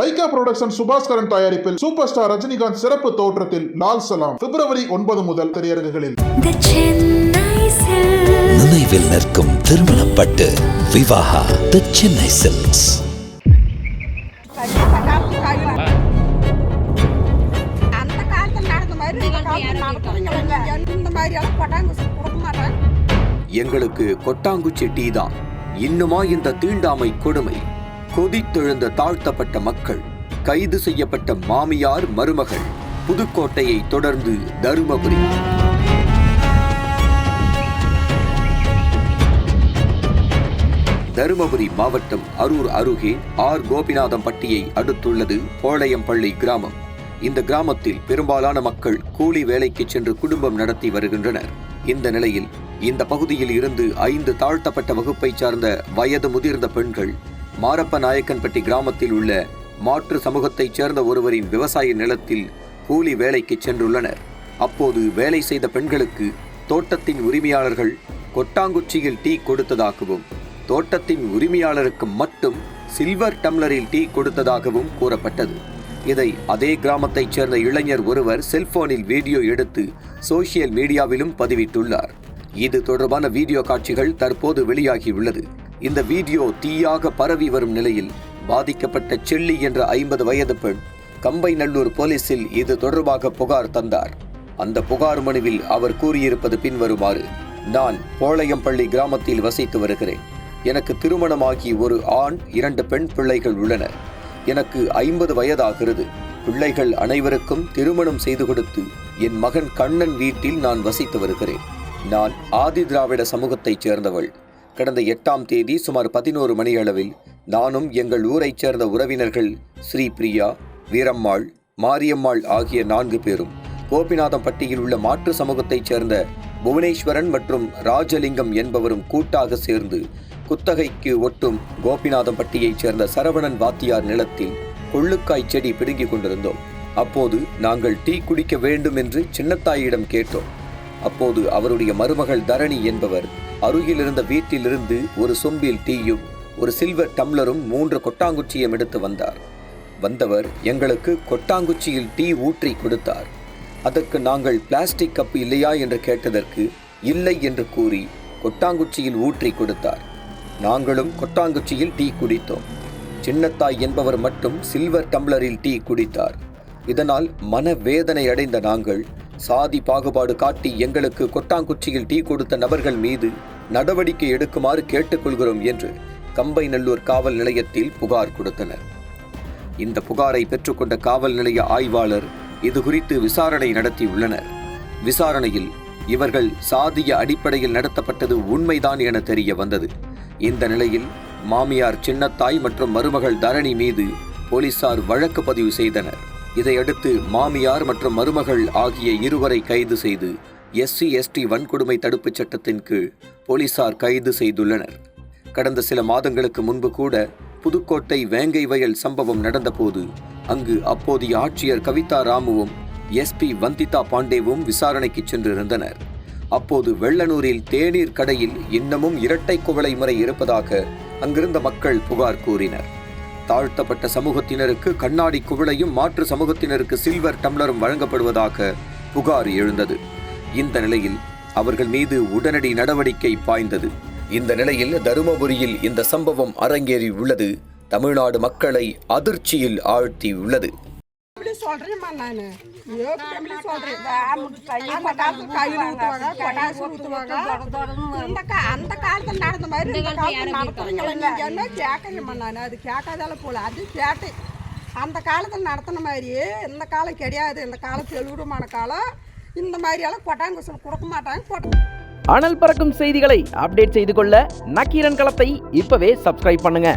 Lyca production Subaskaran தயாரிப்பில் super star Rajinikanth சிறப்பு தோற்றத்தில் லால் சலாம். பிப்ரவரி ஒன்பது முதல் திரையரங்குகளில். The Chennai Silks. நினைவில் நிற்கும் திருமணப்பட்டு விவாகா தி சென்னை சில்க்ஸ் எங்களுக்கு கொட்டாங்குச்சி டீ தான். இன்னுமா இந்த தீண்டாமை கொடுமை. கொதித்தெழுந்த தாழ்த்தப்பட்ட மக்கள் கைது செய்யப்பட்ட மாமியார் மருமகள் புதுக்கோட்டையை தொடர்ந்து தருமபுரி. தருமபுரி மாவட்டம் அரூர் அருகே ஆர். கோபிநாதம்பட்டியை அடுத்துள்ளது போளையம்பள்ளி கிராமம். இந்த கிராமத்தில் பெரும்பாலான மக்கள் கூலி வேலைக்கு சென்று குடும்பம் நடத்தி வருகின்றனர். இந்த நிலையில் இந்த பகுதியில் இருந்து ஐந்து தாழ்த்தப்பட்ட வகுப்பைச் சார்ந்த வயது முதிர்ந்த பெண்கள் மாரப்ப நாயக்கன்பட்டி கிராமத்தில் உள்ள மாற்று சமூகத்தைச் சேர்ந்த ஒருவரின் விவசாய நிலத்தில் கூலி வேலைக்கு சென்றுள்ளனர். அப்போது வேலை செய்த பெண்களுக்கு தோட்டத்தின் உரிமையாளர்கள் கொட்டாங்குச்சியில் டீ கொடுத்ததாகவும் தோட்டத்தின் உரிமையாளருக்கு மட்டும் சில்வர் டம்ளரில் டீ கொடுத்ததாகவும் கூறப்பட்டது. இதை அதே கிராமத்தைச் சேர்ந்த இளைஞர் ஒருவர் செல்போனில் வீடியோ எடுத்து சோசியல் மீடியாவிலும் பதிவிட்டுள்ளார். இது தொடர்பான வீடியோ காட்சிகள் தற்போது வெளியாகியுள்ளது. இந்த வீடியோ தீயாக பரவி வரும் நிலையில் பாதிக்கப்பட்ட செல்லி என்ற ஐம்பது வயது பெண் கம்பைநல்லூர் போலீசில் இது தொடர்பாக புகார் தந்தார். அந்த புகார் மனுவில் அவர் கூறியிருப்பது பின்வருமாறு நான் போளையம்பள்ளி கிராமத்தில் வசித்து வருகிறேன். எனக்கு திருமணமாகி ஒரு ஆண் இரண்டு பெண் பிள்ளைகள் உள்ளனர் எனக்கு ஐம்பது வயதாகிறது. பிள்ளைகள் அனைவருக்கும் திருமணம் செய்து கொடுத்து என் மகன் கண்ணன் வீட்டில் நான் வசித்து வருகிறேன். நான் ஆதி திராவிட சமூகத்தைச் சேர்ந்தவள். கடந்த எட்டாம் தேதி சுமார் பதினோரு மணியளவில் நானும் எங்கள் ஊரைச் சேர்ந்த உறவினர்கள் ஸ்ரீ பிரியா வீரம்மாள் மாரியம்மாள் ஆகிய நான்கு பேரும் கோபிநாதம்பட்டியில் உள்ள மாற்று சமூகத்தைச் சேர்ந்த புவனேஸ்வரன் மற்றும் ராஜலிங்கம் என்பவரும் கூட்டாக சேர்ந்து குத்தகைக்கு ஒட்டும் கோபிநாதம்பட்டியைச் சேர்ந்த சரவணன் வாத்தியார் நிலத்தில் கொள்ளுக்காய் செடி பிடுங்கிக் கொண்டிருந்தோம். அப்போது நாங்கள் டீ குடிக்க வேண்டும் என்று சின்னத்தாயிடம் கேட்டோம். அப்போது அவருடைய மருமகள் தரணி என்பவர் அருகிலிருந்த வீட்டிலிருந்து ஒரு சொம்பில் டீயும் ஒரு சில்வர் டம்ளரும் மூன்று கொட்டாங்குச்சியும் எடுத்து வந்தார். வந்தவர் எங்களுக்கு கொட்டாங்குச்சியில் டீ ஊற்றி கொடுத்தார். அதற்கு நாங்கள் பிளாஸ்டிக் கப்பு இல்லையா என்று கேட்டதற்கு இல்லை என்று கூறி கொட்டாங்குச்சியில் ஊற்றி கொடுத்தார். நாங்களும் கொட்டாங்குச்சியில் டீ குடித்தோம். சின்னத்தாய் என்பவர் மட்டும் சில்வர் டம்ளரில் டீ குடித்தார். இதனால் மனவேதனை அடைந்த நாங்கள் சாதி பாகுபாடு காட்டி எங்களுக்கு கொட்டாங்குச்சியில் டீ கொடுத்த நபர்கள் மீது நடவடிக்கை எடுக்குமாறு கேட்டுக்கொள்கிறோம் என்று கம்பைநல்லூர் காவல் நிலையத்தில் புகார் கொடுத்தனர். இந்த புகாரை பெற்றுக்கொண்ட காவல் நிலைய ஆய்வாளர் இது குறித்து விசாரணை நடத்தியுள்ளனர். விசாரணையில் இவர்கள் சாதிய அடிப்படையில் நடத்தப்பட்டது உண்மைதான் என தெரிய வந்தது. இந்த நிலையில் மாமியார் சின்னத்தாய் மற்றும் மருமகள் தரணி மீது போலீசார் வழக்கு பதிவு செய்தனர். இதையடுத்து மாமியார் மற்றும் மருமகள் ஆகிய இருவரை கைது செய்து எஸ்சி எஸ்டி வன்கொடுமை தடுப்புச் சட்டத்தின் கீழ் போலீசார் கைது செய்துள்ளனர். கடந்த சில மாதங்களுக்கு முன்பு கூட புதுக்கோட்டை வேங்கை வயல் சம்பவம் நடந்தபோது அங்கு அப்போதைய ஆட்சியர் கவிதா ராமுவும் எஸ்பி வந்திதா பாண்டேவும் விசாரணைக்கு சென்றிருந்தனர். அப்போது வெள்ளனூரில் தேநீர் கடையில் இன்னமும் இரட்டை குவளை முறை இருப்பதாக அங்கிருந்த மக்கள் புகார் கூறினர். தாழ்த்தப்பட்ட சமூகத்தினருக்கு கண்ணாடி குவளையும் மாற்று சமூகத்தினருக்கு சில்வர் டம்ளரும் வழங்கப்படுவதாக புகார் எழுந்தது. இந்த நிலையில் அவர்கள் மீது உடனடி நடவடிக்கை பாய்ந்தது. இந்த நிலையில் தருமபுரியில் இந்த சம்பவம் அரங்கேறி உள்ளது தமிழ்நாடு மக்களை அதிர்ச்சியில் ஆழ்த்தி உள்ளது இப்படி சொல்றேம்மா நானு. எப்படி சொல்றேன். அந்த காலத்துல கையில் ஊத்துவாங்க பட்டாசு ஊத்துவாங்க இந்த கா அந்த காலத்துல நடந்த மாதிரி இந்த காலத்துல நடத்துறீங்களா நீங்க என்ன கேட்கறேம்மா நான்? அது கேட்காதால போல. அது கேட்டேன். அந்த காலத்தில் நடத்தின மாதிரியே இந்த காலம் கிடையாது. இந்த காலம் தெளிவுமான காலம். இந்த மாதிரி எல்லாம் கொட்டாங்குசல் கொடுக்க மாட்டாங்க. கொட்ட அனல் பறக்கும் செய்திகளை அப்டேட் செய்து கொள்ள நக்கீரன் களத்தை இப்பவே சப்ஸ்கிரைப் பண்ணுங்க.